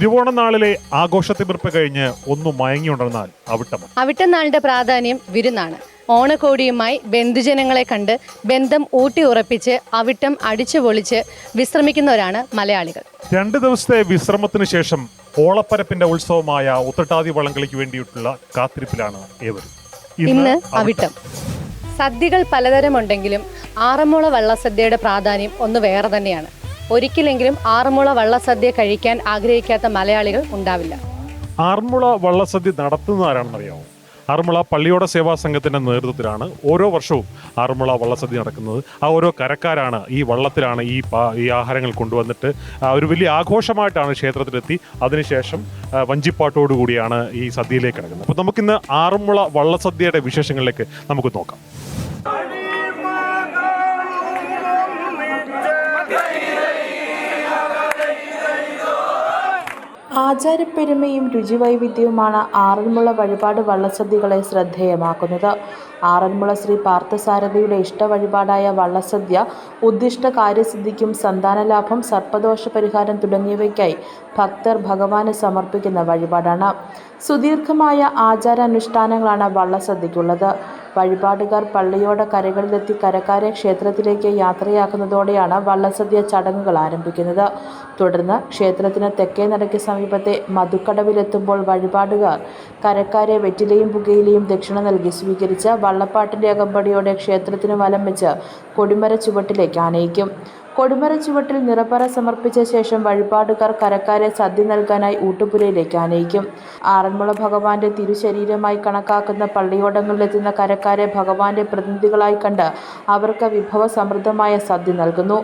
തിരുവോണ നാളിലെ ആഘോഷത്തിമിർപ്പ് കഴിഞ്ഞ് ഒന്ന് മയങ്ങിയുണർന്നാൽ അവിട്ടം. അവിട്ടനാളിന്റെ പ്രാധാന്യം വിരുന്നാണ്. ഓണക്കോടിയുമായി ബന്ധുജനങ്ങളെ കണ്ട് ബന്ധം ഊട്ടി ഉറപ്പിച്ച് അവിട്ടം അടിച്ചു പൊളിച്ച് വിശ്രമിക്കുന്നവരാണ് മലയാളികൾ. രണ്ട് ദിവസത്തെ വിശ്രമത്തിന് ശേഷം ഓളപ്പരപ്പിന്റെ ഉത്സവമായ ഉത്രട്ടാതി വള്ളംകളിക്ക് വേണ്ടിയിട്ടുള്ള കാത്തിരിപ്പിലാണ് ഏവരും. ഇന്ന് അവിട്ടം. സദ്യകൾ പലതരമുണ്ടെങ്കിലും ആറന്മുള വള്ളസദ്യയുടെ പ്രാധാന്യം ഒന്ന് വേറെ തന്നെയാണ്. ഒരിക്കലെങ്കിലും ആറന്മുള വള്ളസദ്യ കഴിക്കാൻ ആഗ്രഹിക്കാത്ത മലയാളികൾ ഉണ്ടാവില്ല. ആറന്മുള വള്ളസദ്യ നടത്തുന്ന ആരാണെന്നറിയാമോ? ആറന്മുള പള്ളിയോട സേവാ സംഘത്തിന്റെ നേതൃത്വത്തിലാണ് ഓരോ വർഷവും ആറന്മുള വള്ളസദ്യ നടക്കുന്നത്. ആ ഓരോ കരക്കാരാണ് ഈ വള്ളത്തിലാണ് ഈ ഈ ആഹാരങ്ങൾ കൊണ്ടുവന്നിട്ട് ഒരു വലിയ ആഘോഷമായിട്ടാണ് ക്ഷേത്രത്തിലെത്തി. അതിനുശേഷം ആ, വഞ്ചിപ്പാട്ടോടു കൂടിയാണ് ഈ സദ്യയിലേക്ക് കിടക്കുന്നത് അപ്പോൾ നമുക്കിന്ന് ആറന്മുള വള്ളസദ്യയുടെ വിശേഷങ്ങളിലേക്ക് നമുക്ക് നോക്കാം. ആചാരപ്പെരുമയും രുചിവൈവിധ്യവുമാണ് ആറന്മുള വഴിപാട് വള്ളസദ്യകളെ ശ്രദ്ധേയമാക്കുന്നത്. ആറന്മുള ശ്രീ പാർത്ഥസാരഥിയുടെ ഇഷ്ട വഴിപാടായ വള്ളസദ്യ ഉദ്ദിഷ്ട കാര്യസിദ്ധിക്കും സന്താനലാഭം സർപ്പദോഷ പരിഹാരം തുടങ്ങിയവയ്ക്കായി ഭക്തർ ഭഗവാന് സമർപ്പിക്കുന്ന വഴിപാടാണ്. സുദീർഘമായ ആചാരാനുഷ്ഠാനങ്ങളാണ് വള്ളസദ്യയ്ക്കുള്ളത്. വഴിപാടുകാർ പള്ളിയോട കരകളിലെത്തി കരക്കാരെ ക്ഷേത്രത്തിലേക്ക് യാത്രയാക്കുന്നതോടെയാണ് വള്ളസദ്യ ചടങ്ങുകൾ ആരംഭിക്കുന്നത്. തുടർന്ന് ക്ഷേത്രത്തിന് തെക്കേ നടയ്ക്ക് സമീപത്തെ മധുക്കടവിലെത്തുമ്പോൾ വഴിപാടുകാർ കരക്കാരെ വെറ്റിലയും പുകയിലയും ദക്ഷിണ നൽകി സ്വീകരിച്ച് വള്ളപ്പാട്ടിന്റെ അകമ്പടിയോടെ ക്ഷേത്രത്തിന് വലം വെച്ച് കൊടിമര ചുവട്ടിലേക്ക് ആനയിക്കും. കൊടിമര ചുവട്ടിൽ നിറപ്പറ സമർപ്പിച്ച ശേഷം വഴിപാടുകാർ കരക്കാരെ സദ്യ നൽകാനായി ഊട്ടുപുരയിലേക്ക് ആനയിക്കും. ആറന്മുള ഭഗവാന്റെ തിരുശരീരമായി കണക്കാക്കുന്ന പള്ളിയോടങ്ങളിലെത്തുന്ന കരക്കാരെ ഭഗവാന്റെ പ്രതിനിധികളായി കണ്ട് അവർക്ക് വിഭവ സമൃദ്ധമായ സദ്യ നൽകുന്നു.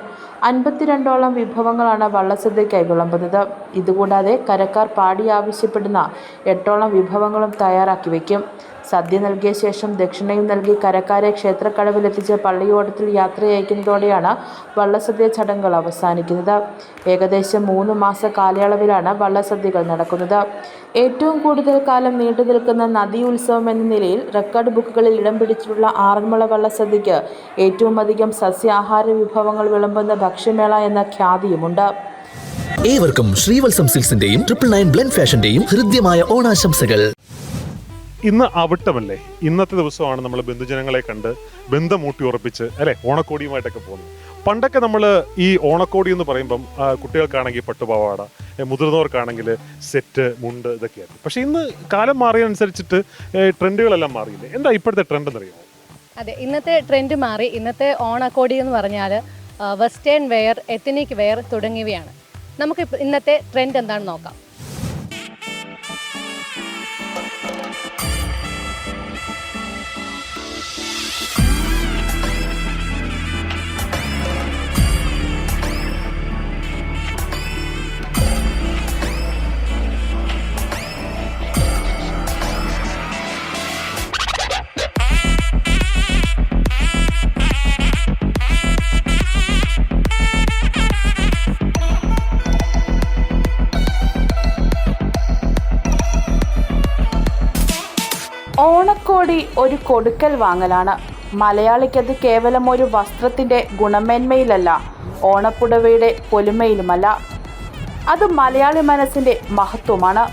അൻപത്തിരണ്ടോളം വിഭവങ്ങളാണ് വള്ളസദ്യ കൈകൊള്ളുന്നത് ഇതുകൂടാതെ കരക്കാർ പാടി ആവശ്യപ്പെടുന്ന എട്ടോളം വിഭവങ്ങളും തയ്യാറാക്കി വയ്ക്കും. സദ്യ നൽകിയ ശേഷം ദക്ഷിണയും നൽകി കരക്കാരെ ക്ഷേത്രക്കടവിലെത്തിച്ച് പള്ളിയോടത്തിൽ യാത്രയയക്കുന്നതോടെയാണ് വള്ളസദ്യ ചടങ്ങുകൾ അവസാനിക്കുന്നത്. ഏകദേശം മൂന്ന് മാസ കാലയളവിലാണ് വള്ളസദ്യകൾ നടക്കുന്നത്. ഏറ്റവും കൂടുതൽ കാലം നീണ്ടു നിൽക്കുന്ന നദീ ഉത്സവം എന്ന നിലയിൽ റെക്കോർഡ് ബുക്കുകളിൽ ഇടം പിടിച്ചിട്ടുള്ള ആറന്മുള വള്ളസദ്യയ്ക്ക് ഏറ്റവും അധികം സസ്യാഹാര വിഭവങ്ങൾ വിളമ്പുന്ന ഭക്ഷ്യമേള എന്ന ഖ്യാതിയുമുണ്ട്. ഏവർക്കും ശ്രീവത്സം സിൽസിന്റെയും ട്രിപ്പിൾ നയൻ ബ്ലെൻഡ് ഫാഷന്റെയും ഹൃദ്യമായ ഓണാശംസകൾ. ഇന്ന് അവിട്ടമല്ലേ ഇന്നത്തെ ദിവസമാണ് നമ്മൾ ബന്ധുജനങ്ങളെ കണ്ട് ബന്ധം ഊട്ടി ഉറപ്പിച്ച് അല്ലെ? ഓണക്കോടിയുമായിട്ടൊക്കെ പോകുന്നത്. പണ്ടൊക്കെ നമ്മൾ ഈ ഓണക്കോടി എന്ന് പറയുമ്പം കുട്ടികൾക്കാണെങ്കിൽ പട്ടുപാവാട മുതിർന്നവർക്കാണെങ്കിൽ സെറ്റ് മുണ്ട് ഇതൊക്കെയായിരുന്നു. പക്ഷെ ഇന്ന് കാലം മാറിയതനുസരിച്ചിട്ട് ട്രെൻഡുകളെല്ലാം മാറിയില്ലേ? എന്താ ഇപ്പോഴത്തെ ട്രെൻഡ് എന്നറിയാമോ അതെ ഇന്നത്തെ ട്രെൻഡ് മാറി. ഇന്നത്തെ ഓണക്കോടി എന്ന് പറഞ്ഞാൽ വെസ്റ്റേൺ വെയർ എത്തനിക് വെയർ തുടങ്ങിയവയാണ്. നമുക്ക് ഇന്നത്തെ ട്രെൻഡ് എന്താണെന്ന് നോക്കാം. ഓണക്കോടി ഒരു കൊടുക്കൽ വാങ്ങലാണ്. മലയാളിക്കത് കേവലം ഒരു വസ്ത്രത്തിന്റെ ഗുണമേന്മയിലല്ല ഓണപ്പുടവയുടെ പൊലിമയിലുമല്ല. അത് മലയാളി മനസ്സിന്റെ മഹത്വമാണ്.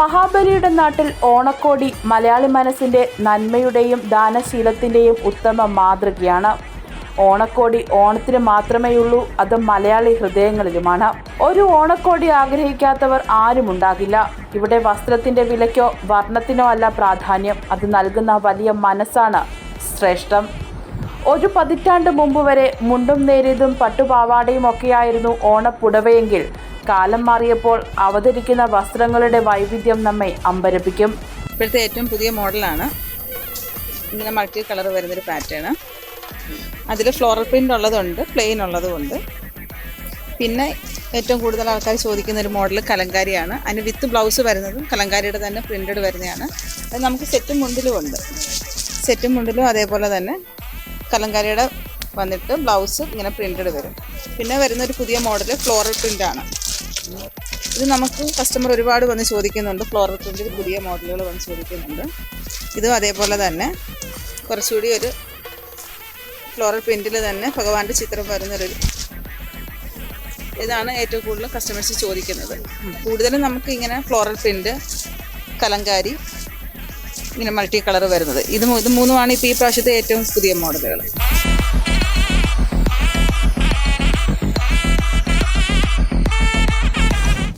മഹാബലിയുടെ നാട്ടിൽ ഓണക്കോടി മലയാളി മനസ്സിന്റെ നന്മയുടെയും ദാനശീലത്തിന്റെയും ഉത്തമ മാതൃകയാണ്. ഓണക്കോടി ഓണത്തിന് മാത്രമേ ഉള്ളൂ അത് മലയാളി ഹൃദയങ്ങളിലുമാണ്. ഒരു ഓണക്കോടി ആഗ്രഹിക്കാത്തവർ ആരും ഉണ്ടാകില്ല. ഇവിടെ വസ്ത്രത്തിന്റെ വിലയ്ക്കോ വർണത്തിനോ അല്ല പ്രാധാന്യം. അത് നൽകുന്ന വലിയ മനസ്സാണ് ശ്രേഷ്ഠം. ഒരു പതിറ്റാണ്ട് മുമ്പ് വരെ മുണ്ടും നേരിയതും പട്ടുപാവാടയും ഒക്കെയായിരുന്നു ഓണപ്പുടവയെങ്കിൽ. കാലം മാറിയപ്പോൾ അവതരിക്കുന്ന വസ്ത്രങ്ങളുടെ വൈവിധ്യം നമ്മെ അമ്പരപ്പിക്കും. ഇപ്പോഴത്തെ ഏറ്റവും പുതിയ മോഡലാണ്. ഇങ്ങനെ മൾട്ടി കളർ വരുന്നൊരു പാറ്റേൺ അതിൽ ഫ്ലോറൽ പ്രിന്റ് ഉള്ളതുണ്ട് പ്ലെയിൻ ഉള്ളതുമുണ്ട്. പിന്നെ ഏറ്റവും കൂടുതൽ ആൾക്കാർ ചോദിക്കുന്ന ഒരു മോഡൽ കലങ്കാരിയാണ്. അതിന് വിത്ത് ബ്ലൗസ് വരുന്നതും കലങ്കാരിയുടെ തന്നെ പ്രിന്റഡ് വരുന്നതാണ്. അത് നമുക്ക് സെറ്റും മുണ്ടിലും ഉണ്ട്. സെറ്റും മുണ്ടിലും അതേപോലെ തന്നെ കലങ്കാരിയുടെ വന്നിട്ട് ബ്ലൗസ് ഇങ്ങനെ പ്രിന്റഡ് വരും. പിന്നെ വരുന്ന ഒരു പുതിയ മോഡൽ ഫ്ലോറൽ പ്രിന്റാണ് ഇത് നമുക്ക് കസ്റ്റമർ ഒരുപാട് വന്ന് ചോദിക്കുന്നുണ്ട്. ഫ്ലോറൽ പ്രിന്റിൽ പുതിയ മോഡലുകൾ വന്ന് ചോദിക്കുന്നുണ്ട്. ഇതും അതേപോലെ തന്നെ കുറച്ചുകൂടി ഒരു ഫ്ലോറൽ പ്രിന്റിൽ തന്നെ ഭഗവാന്റെ ചിത്രം വരുന്നൊരു ഇതാണ് ഏറ്റവും കൂടുതൽ കസ്റ്റമേഴ്സ് ചോദിക്കുന്നത്. കൂടുതലും നമുക്ക് ഇങ്ങനെ ഫ്ലോറൽ പ്രിന്റ് കലങ്കാരി ഇങ്ങനെ മൾട്ടി കളർ വരുന്നത്. ഇത് ഇത് മൂന്നുമാണ് ഇപ്പോൾ ഈ പ്രാവശ്യത്തെ ഏറ്റവും പുതിയ മോഡലുകൾ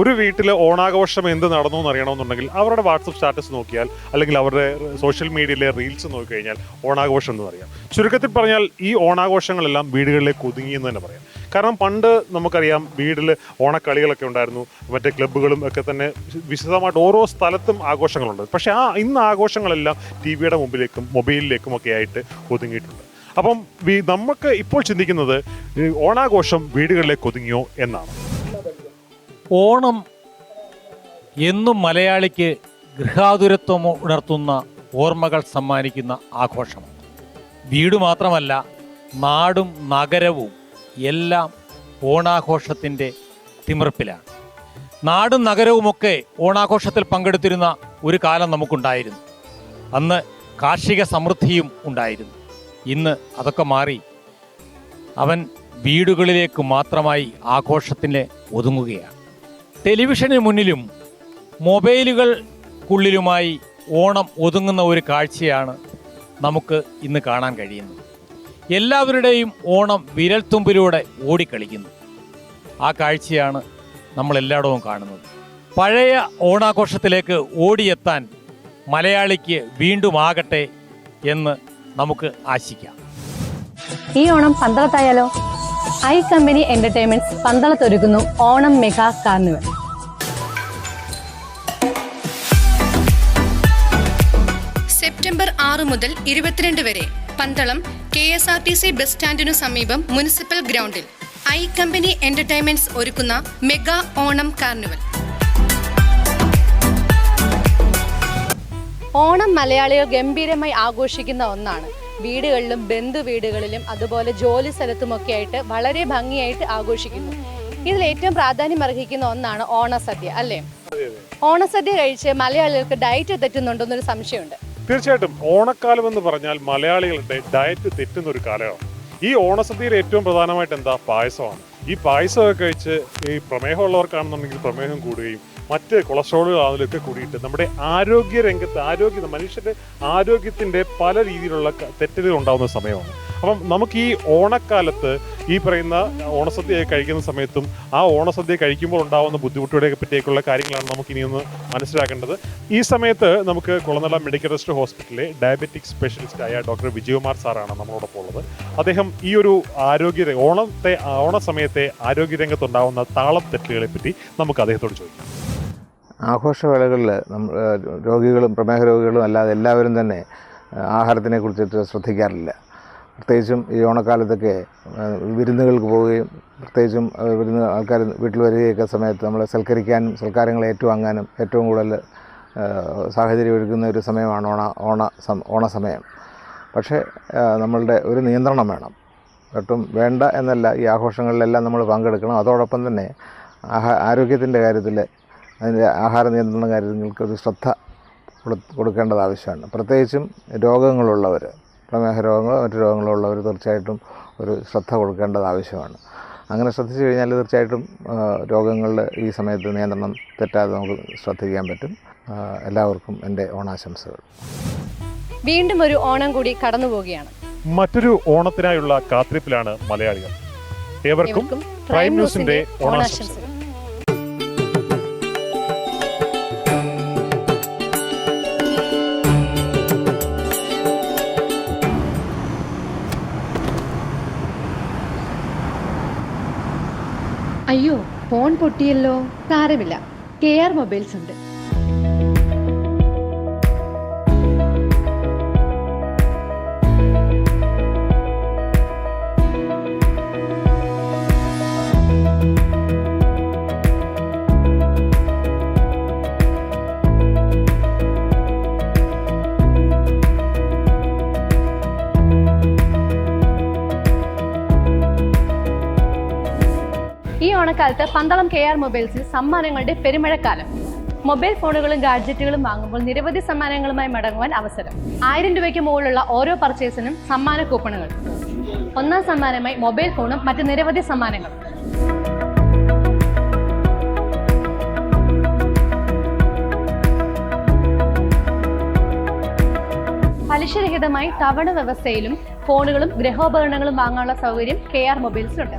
ഒരു വീട്ടിൽ ഓണാഘോഷം എന്ത് നടന്നു എന്ന് അറിയണമെന്നുണ്ടെങ്കിൽ അവരുടെ വാട്സപ്പ് സ്റ്റാറ്റസ് നോക്കിയാൽ അല്ലെങ്കിൽ അവരുടെ സോഷ്യൽ മീഡിയയിലെ റീൽസ് നോക്കിക്കഴിഞ്ഞാൽ ഓണാഘോഷം എന്ന് പറയാം ചുരുക്കത്തിൽ പറഞ്ഞാൽ ഈ ഓണാഘോഷങ്ങളെല്ലാം വീടുകളിലേക്ക് ഒതുങ്ങിയെന്ന് തന്നെ പറയാം. കാരണം പണ്ട് നമുക്കറിയാം വീട്ടിൽ ഓണക്കളികളൊക്കെ ഉണ്ടായിരുന്നു. മറ്റേ ക്ലബ്ബുകളും ഒക്കെ തന്നെ വിശദമായിട്ട് ഓരോ സ്ഥലത്തും ആഘോഷങ്ങളുണ്ട്. പക്ഷേ ആ ഇന്ന് ആഘോഷങ്ങളെല്ലാം ടി വിയുടെ മുമ്പിലേക്കും മൊബൈലിലേക്കും ഒക്കെ ആയിട്ട് ഒതുങ്ങിയിട്ടുണ്ട്. അപ്പം നമുക്ക് ഇപ്പോൾ ചിന്തിക്കുന്നത് ഓണാഘോഷം വീടുകളിലേക്ക് ഒതുങ്ങിയോ എന്നാണ്. ഓണം എന്നും മലയാളിക്ക് ഗൃഹാതുരത്വം ഉണർത്തുന്ന ഓർമ്മകൾ സമ്മാനിക്കുന്ന ആഘോഷമാണ്. വീട് മാത്രമല്ല നാടും നഗരവും എല്ലാം ഓണാഘോഷത്തിന്റെ തിമിർപ്പിലാണ്. നാടും നഗരവുമൊക്കെ ഓണാഘോഷത്തിൽ പങ്കെടുത്തിരുന്ന ഒരു കാലം നമുക്കുണ്ടായിരുന്നു. അന്ന് കാർഷിക സമൃദ്ധിയും ഉണ്ടായിരുന്നു. ഇന്ന് അതൊക്കെ മാറി. അവൻ വീടുകളിലേക്ക് മാത്രമായി ആഘോഷത്തിന് ഒതുങ്ങുകയാണ്. ടെലിവിഷന് മുന്നിലും മൊബൈലുകൾക്കുള്ളിലുമായി ഓണം ഒതുങ്ങുന്ന ഒരു കാഴ്ചയാണ് നമുക്ക് ഇന്ന് കാണാൻ കഴിയുന്നത്. എല്ലാവരുടെയും ഓണം വിരൽത്തുമ്പിലൂടെ ഓടിക്കളിക്കുന്നു. ആ കാഴ്ചയാണ് നമ്മൾ എല്ലായിടവും കാണുന്നത്. പഴയ ഓണാഘോഷത്തിലേക്ക് ഓടിയെത്താൻ മലയാളിക്ക് വീണ്ടും ആകട്ടെ എന്ന് നമുക്ക് ആശിക്കാം. ഈ ഓണം പന്തളത്തായാലോ? ഐ കമ്പനി എന്റർടൈൻമെന്റ്സ് പന്തളത്തൊരുക്കുന്നു ഓണം മെഗാ കാർണിവൽ. സെപ്റ്റംബർ ആറ് മുതൽ ഇരുപത്തിരണ്ട് വരെ Pandalam K S R T C bus സ്റ്റാൻഡിനു സമീപം മുനിസിപ്പൽ ഗ്രൗണ്ടിൽ ഐ കമ്പനി എന്റർടൈൻമെന്റ്സ് ഒരുക്കുന്ന മെഗാ ഓണം കാർണിവൽ. ഓണം മലയാളികൾ ഗംഭീരമായി ആഘോഷിക്കുന്ന ഒന്നാണ്. വീടുകളിലും ബന്ധു വീടുകളിലും അതുപോലെ ജോലി സ്ഥലത്തുമൊക്കെ ആയിട്ട് വളരെ ഭംഗിയായിട്ട് ആഘോഷിക്കുന്നു. ഇതിൽ ഏറ്റവും പ്രാധാന്യം അർഹിക്കുന്ന ഒന്നാണ് ഓണസദ്യ അല്ലേ? ഓണസദ്യ കഴിച്ച് മലയാളികൾക്ക് ഡയറ്റ് തെറ്റുന്നുണ്ടെന്നൊരു സംശയമുണ്ട്. തീർച്ചയായിട്ടും. ഓണക്കാലം എന്ന് പറഞ്ഞാൽ മലയാളികളുടെ ഡയറ്റ് തെറ്റുന്ന ഒരു കാലമാണ്. ഈ ഓണസദ്യയിൽ ഏറ്റവും പ്രധാനമായിട്ട് എന്താ? പായസമാണ്. ഈ പായസമൊക്കെ കഴിച്ച് ഈ പ്രമേഹമുള്ളവർക്കാണെന്നുണ്ടെങ്കിൽ പ്രമേഹം കൂടുകയും മറ്റ് കൊളസ്ട്രോളുകളാണെങ്കിലൊക്കെ കൂടിയിട്ട് നമ്മുടെ ആരോഗ്യ രംഗത്ത് ആരോഗ്യ മനുഷ്യന്റെ ആരോഗ്യത്തിന്റെ പല രീതിയിലുള്ള തെറ്റുകൾ ഉണ്ടാകുന്ന സമയമാണ്. അപ്പം നമുക്ക് ഈ ഓണക്കാലത്ത് ഈ പറയുന്ന ഓണസദ്യ കഴിക്കുന്ന സമയത്തും ആ ഓണസദ്യ കഴിക്കുമ്പോൾ ഉണ്ടാകുന്ന ബുദ്ധിമുട്ടുകളെ പറ്റിയൊക്കെയുള്ള കാര്യങ്ങളാണ് നമുക്ക് ഇനി ഒന്ന് മനസ്സിലാക്കേണ്ടത്. ഈ സമയത്ത് നമുക്ക് കുളനട മെഡിക്കൽ റെസ്റ്റ് ഹോസ്പിറ്റലിലെ ഡയബറ്റിക് സ്പെഷ്യലിസ്റ്റായ ഡോക്ടർ വിജയകുമാർ സാറാണ് നമ്മളോടൊപ്പം ഉള്ളത്. അദ്ദേഹം ഈ ഒരു ആരോഗ്യ ഓണത്തെ ഓണ സമയത്തെ ആരോഗ്യരംഗത്തുണ്ടാകുന്ന താളം തെറ്റുകളെ പറ്റി നമുക്ക് അദ്ദേഹത്തോട് ചോദിക്കാം. ആഘോഷവേളകളിൽ നമ്മൾ രോഗികളും പ്രമേഹ രോഗികളും അല്ലാതെ എല്ലാവരും തന്നെ ആഹാരത്തിനെ കുറിച്ചിട്ട് ശ്രദ്ധിക്കാറില്ല. പ്രത്യേകിച്ചും ഈ ഓണക്കാലത്തൊക്കെ വിരുന്നുകൾക്ക് പോവുകയും പ്രത്യേകിച്ചും വിരുന്ന് ആൾക്കാർ വീട്ടിൽ വരികയൊക്കെ സമയത്ത് നമ്മൾ സൽക്കരിക്കാനും സൽക്കാരങ്ങൾ ഏറ്റുവാങ്ങാനും ഏറ്റവും കൂടുതൽ സാഹചര്യം ഒരുക്കുന്ന ഒരു സമയമാണ് ഓണ ഓണ ഓണസമയം പക്ഷേ നമ്മളുടെ ഒരു നിയന്ത്രണം വേണം. ഒട്ടും വേണ്ട എന്നല്ല ഈ ആഘോഷങ്ങളിലെല്ലാം നമ്മൾ പങ്കെടുക്കണം. അതോടൊപ്പം തന്നെ ആഹാ ആരോഗ്യത്തിന്റെ കാര്യത്തിൽ അതിന്റെ ആഹാര നിയന്ത്രണ കാര്യങ്ങൾക്ക് ഒരു ശ്രദ്ധ കൊടു- കൊടുക്കേണ്ടത് ആവശ്യമാണ്. പ്രത്യേകിച്ചും രോഗങ്ങളുള്ളവർ പ്രമേഹ രോഗങ്ങളോ മറ്റു രോഗങ്ങളോ ഉള്ളവർ തീർച്ചയായിട്ടും ഒരു ശ്രദ്ധ കൊടുക്കേണ്ടത് ആവശ്യമാണ്. അങ്ങനെ ശ്രദ്ധിച്ചു കഴിഞ്ഞാൽ തീർച്ചയായിട്ടും രോഗങ്ങളുടെ ഈ സമയത്ത് നിയന്ത്രണം തെറ്റാതെ നമുക്ക് ശ്രദ്ധിക്കാൻ പറ്റും. എല്ലാവർക്കും എന്റെ ഓണാശംസകൾ. വീണ്ടും ഒരു ഓണം കൂടി കടന്നു പോവുകയാണ് മറ്റൊരു ഓണത്തിനായുള്ള കാത്തിരിപ്പിലാണ് മലയാളികൾ. ഏവർക്കും പ്രൈം ന്യൂസിന്റെ ഓണാശംസകൾ. അയ്യോ ഫോൺ പൊട്ടിയല്ലോ. സാരമില്ല. കെ ആർ മൊബൈൽസ് ഉണ്ട്. ഓണക്കാലത്ത് പന്തളം കെ ആർ മൊബൈൽസിൽ സമ്മാനങ്ങളുടെ പെരുമഴക്കാലം. മൊബൈൽ ഫോണുകളും ഗാഡ്ജറ്റുകളും വാങ്ങുമ്പോൾ നിരവധി സമ്മാനങ്ങളുമായി മടങ്ങുവാൻ അവസരം. ആയിരം രൂപയ്ക്ക് മുകളിലുള്ള ഓരോ പർച്ചേസിനും സമ്മാന കൂപ്പണുകൾ. ഒന്നാം സമ്മാനമായി മൊബൈൽ ഫോണും മറ്റ് നിരവധി സമ്മാനങ്ങളും. പലിശരഹിതമായി തവണ വ്യവസ്ഥയിലും ഫോണുകളും ഗൃഹോപകരണങ്ങളും വാങ്ങാനുള്ള സൗകര്യം കെ ആർ മൊബൈൽസിലുണ്ട്